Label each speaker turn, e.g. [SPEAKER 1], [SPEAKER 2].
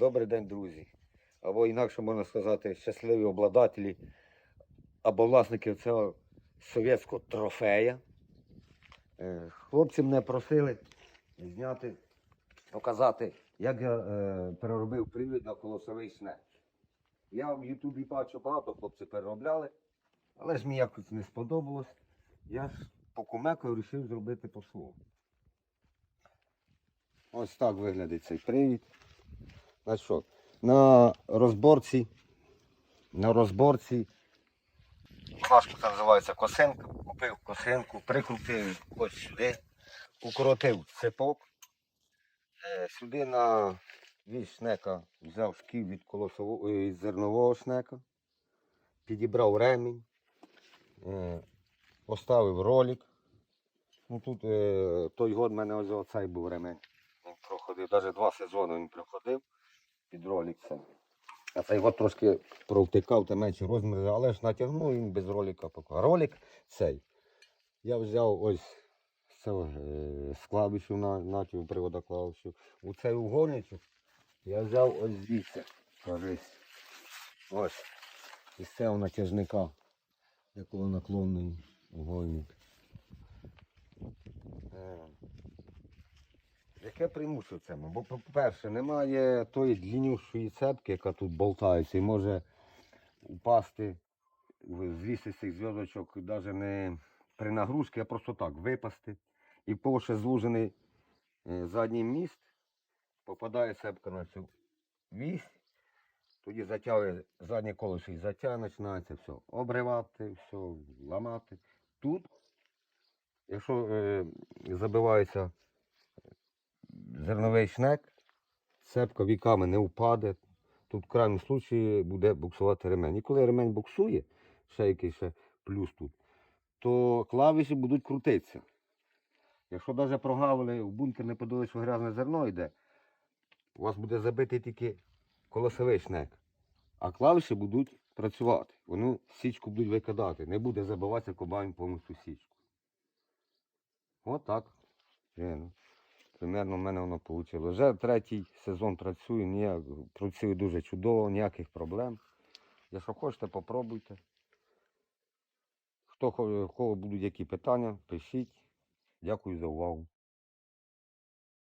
[SPEAKER 1] Добрий день, друзі. Або інакше можна сказати, щасливі обладателі або власники цього совєтського трофея. Е, Хлопці мене просили зняти, показати, як я е, переробив привід на колосовий снег. Я в Ютубі бачу багато хлопці переробляли, але ж мені якось не сподобалось. Я ж по кумеку вирішив зробити по-своєму. Ось так виглядить цей привід. На що? На розборці. На розборці. Важко називається косинка. Купив косинку, прикрутив ось сюди, укоротив цепок. Е, Сюди на вісь шнека взяв шків від колосового е, від зернового шнека, підібрав ремінь, е, поставив ролик. Ну тут той год в мене ось оцей був ремень. Він проходив, навіть два сезони він проходив це. А цей год трошки провтикав та менші розміри, але ж натягнув він без ролика поки. А ролик цей. Я взяв ось з цього е, з клавішів на, натягу привода клавішів. У цей угольничок я взяв ось звідси. Ось. Із цього натяжника. Якого наклонний угольник. Яке в цьому? Бо, по-перше, немає тої длиннющої цепки, яка тут болтається, і може упасти звісти цих зв'язочок навіть не при нагрузці, а просто так випасти. І по ще звужений е, задній міст, попадає цепка на цю вісь, тоді затягує заднє колесо і затяг починається все. Обривати, все, ламати. Тут, якщо е, забивається зерновий шнек, цепка віками не впаде. Тут в крайньому случаї буде буксувати ремень. І коли ремень буксує, ще який ще плюс тут, то клавіші будуть крутитися. Якщо навіть прогавили в бункер не подали, що грязне зерно йде, у вас буде забитий тільки колосовий шнек. А клавіші будуть працювати. Вони січку будуть викидати. Не буде забиватися комбайн повністю січку. Отак. Жено. Примерно в мене воно вийшло. Вже третій сезон працюю, ніяк, працюю дуже чудово, ніяких проблем. Якщо хочете, попробуйте. Хто кого будуть які питання, пишіть. Дякую за увагу.